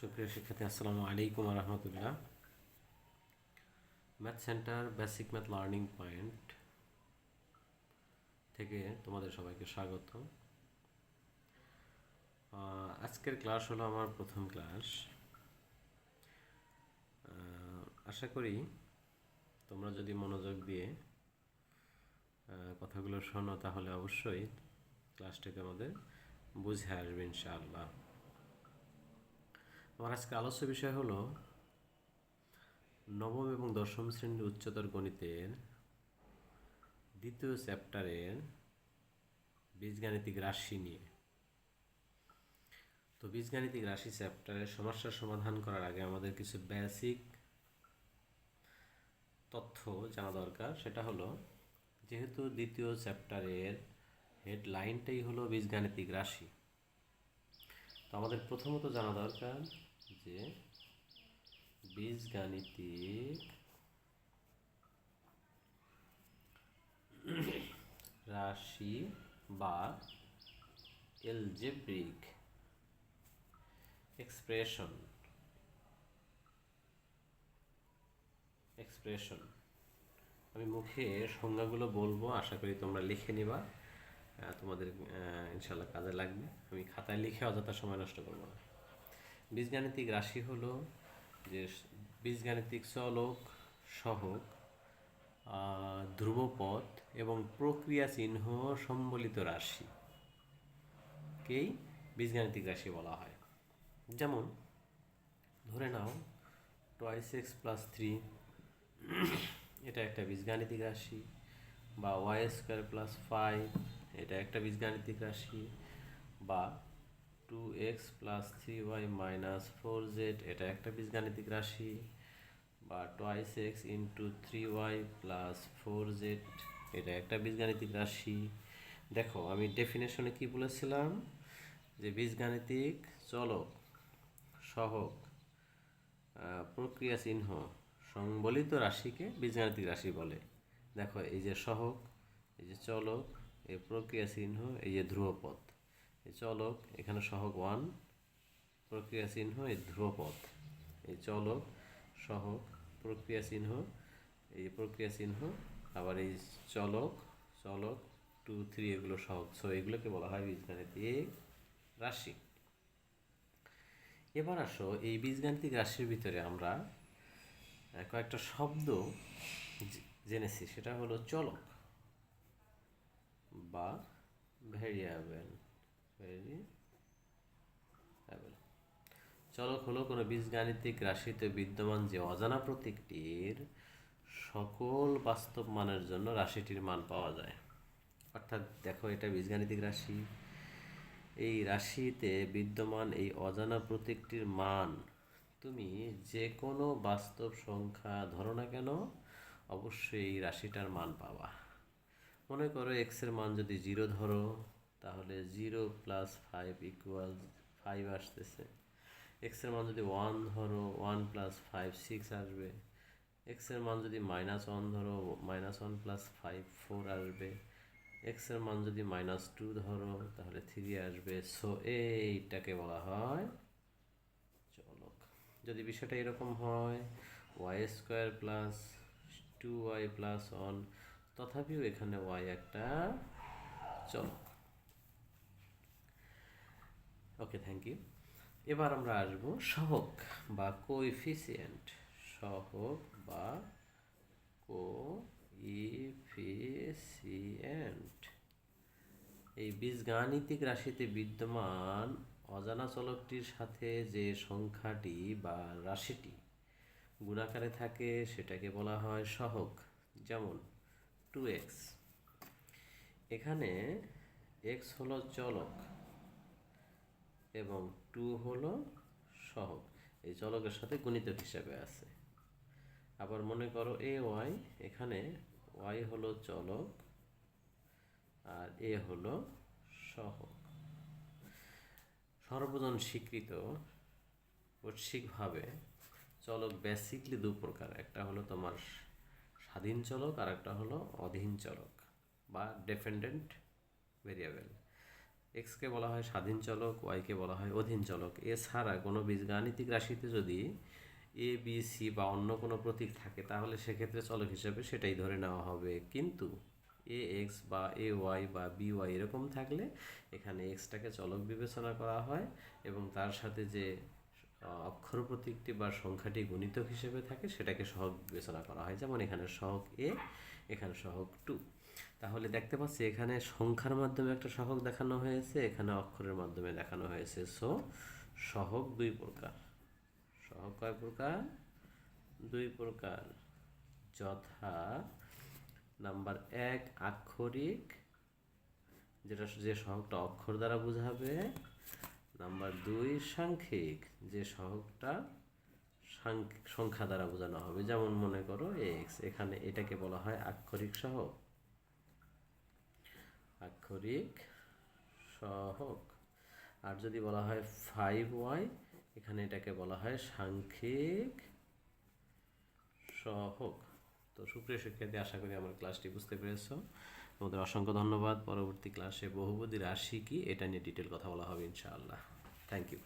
সুপ্রিয় শিক্ষার্থী, আসসালামু আলাইকুম রহমতুল্লাহ। Math center basic math learning point থেকে তোমাদের সবাইকে স্বাগত আজকের ক্লাস হলো আমার প্রথম ক্লাস। আশা করি তোমরা যদি মনোযোগ দিয়ে কথাগুলো শোনো, তাহলে অবশ্যই ক্লাসটাকে আমাদের বুঝে আসবে ইনশাআল্লাহ। আমার আজকে আলোচ্য বিষয় হলো নবম এবং দশম শ্রেণির উচ্চতর গণিতের দ্বিতীয় চ্যাপ্টারের বীজগাণিতিক রাশি নিয়ে। তো বীজগাণিতিক রাশি চ্যাপ্টারের সমস্যার সমাধান করার আগে আমাদের কিছু বেসিক তথ্য জানা দরকার। সেটা হলো, যেহেতু দ্বিতীয় চ্যাপ্টারের হেডলাইনটাই হলো বীজগাণিতিক রাশি, তো আমাদের প্রথমত জানা দরকার যে বীজগাণিতিক রাশি বা এলজেব্রিক এক্সপ্রেশন এক্সপ্রেশন। আমি মুখে সংজ্ঞাগুলো বলব, আশা করি তোমরা লিখে নিবা। তোমাদের ইনশাল্লাহ কাজে লাগবে। আমি খাতায় লিখে অযথা সময় নষ্ট করব না। বীজগাণিতিক রাশি হল যে বীজগাণিতিক চলক সহক ধ্রুবপথ এবং প্রক্রিয়া চিহ্ন সম্বলিত রাশি। কেই? বীজগাণিতিক রাশি বলা হয়। যেমন, ধরে নাও টয়েস এক্স প্লাস থ্রি এটা একটা বীজগাণিতিক রাশি বা ওয়াই স্কোয়ার প্লাস ফাইভ এটা একটা বীজগাণিতিক রাশি বা two x plus three y minus four z এটা একটা বীজগাণিতিক রাশি, বা twice x into three y plus four z এটা একটা বীজগাণিতিক রাশি। দেখো, আমি ডেফিনেশনে কি বলেছিলাম? যে বীজগাণিতিক চলক সহক প্রক্রিয়া চিহ্ন, সংবলিত রাশিকে বীজগাণিতিক রাশি বলে। দেখো, এই যে সহক, এই যে চলক, এই প্রক্রিয়া চিহ্ন, এই যে ধ্রুবপথ এই চলক এখানে সহক ওয়ান, প্রক্রিয়া চিহ্ন এই ধ্রুবপথ এই চলক সহক প্রক্রিয়া চিহ্ন, এই প্রক্রিয়া চিহ্ন, আবার এই চলক চলক টু থ্রি এগুলো সহক সো এগুলোকে বলা হয় বীজগাণিতিক রাশি। এবার আসো, এই বীজগাণিতিক রাশির ভিতরে আমরা কয়েকটা শব্দ জেনেছি। সেটা হলো চলক বা ভেরিয়েবল। ভেরিয়েবল চলক হলো কোনো বীজগাণিতিক রাশিতে বিদ্যমান যে অজানা প্রতীকটির সকল বাস্তব মানের জন্য রাশিটির মান পাওয়া যায়। অর্থাৎ দেখো এটা বীজগাণিতিক রাশি। এই রাশিতে বিদ্যমান এই অজানা প্রতীকটির মান তুমি যে কোনো বাস্তব সংখ্যা ধরো না কেন, অবশ্যই এই রাশিটার মান পাবা। মনে করো এক্সের মান যদি জিরো ধরো তাহলে zero plus five equal five আসতেছে। এক্সের মান যদি ওয়ান ধরো, ওয়ান প্লাস ফাইভ সিক্স আসবে। এক্সের মান যদি মাইনাস ওয়ান ধরো, minus one plus five four আসবে। এক্সের মান যদি মাইনাস টু ধরো, তাহলে থ্রি আসবে। সো এইটাকে বলা হয় চলক। যদি বিষয়টা এরকম হয় y square plus two y plus one তথাপিও এখানে ওয়াই একটা চলক। ওকে থ্যাংক ইউ এবার আমরা আসব সহক বা কোএফিসিয়েন্ট সহক বা কোইফিসিয়েন্ট এই বীজগাণিতিক রাশিতে বিদ্যমান অজানা চলকটির সাথে যে সংখ্যাটি বা রাশিটি গুণাকারে থাকে, সেটাকে বলা হয় সহক। যেমন টু এক্স এখানে এক্স হলো চলক। এবং টু হলো সহক এই চলকের সাথে গুণিতক হিসাবে আছে। আবার মনে করো এ ওয়াই, এখানে ওয়াই হলো চলক আর এ হলো সহক সর্বজন স্বীকৃত ঐচ্ছিকভাবে চলক বেসিকলি দু প্রকার। একটা হলো তোমার স্বাধীন চলক আর একটা হলো অধীন চলক বা ডিপেন্ডেন্ট ভেরিয়েবল এক্সকে বলা হয় স্বাধীন চলক ওয়াইকে বলা হয় অধীন চলক। এছাড়া কোনো বীজগাণিতিক রাশিতে যদি এ বি সি বা অন্য কোনো প্রতীক থাকে, তাহলে সেক্ষেত্রে চলক হিসেবে সেটাই ধরে নেওয়া হবে। কিন্তু এ এক্স বা এ ওয়াই বা বি ওয়াই এরকম থাকলে এখানে এক্সটাকে চলক বিবেচনা করা হয় এবং তার সাথে যে অক্ষর প্রতীকটি বা সংখ্যাটি গুণিতক হিসেবে থাকে, সেটাকে সহগ বিবেচনা করা হয়। যেমন এখানে সহগ এ এখানে সহগ টু তাহলে দেখতে পাচ্ছি এখানে সংখ্যার মাধ্যমে একটা সহগ দেখানো হয়েছে, এখানে অক্ষরের মাধ্যমে দেখানো হয়েছে। সো সহগ দুই প্রকার। সহগ কয় প্রকার? দুই প্রকার। যথা নাম্বার এক, আক্ষরিক, যেটা যে সহগটা অক্ষর দ্বারা বোঝাবে। নাম্বার দুই, সাংখ্যিক, যে সহগটা সাংখ- সংখ্যা দ্বারা বোঝানো হবে। যেমন মনে করো, এক্স, এখানে এটাকে বলা হয় আক্ষরিক সহগ। আক্ষরিক সহগ আর যদি বলা হয় ফাইভ ওয়াই এখানে এটাকে বলা হয় সাংখ্যিক সহক। তো সুপ্রিয় শিক্ষার্থী, আশা করি আমার ক্লাসটি বুঝতে পেরেছ। তোমাদের অসংখ্য ধন্যবাদ। পরবর্তী ক্লাসে বহুবদী রাশি কি, এটা নিয়ে ডিটেল কথা বলা হবে ইনশাআল্লাহ। Thank you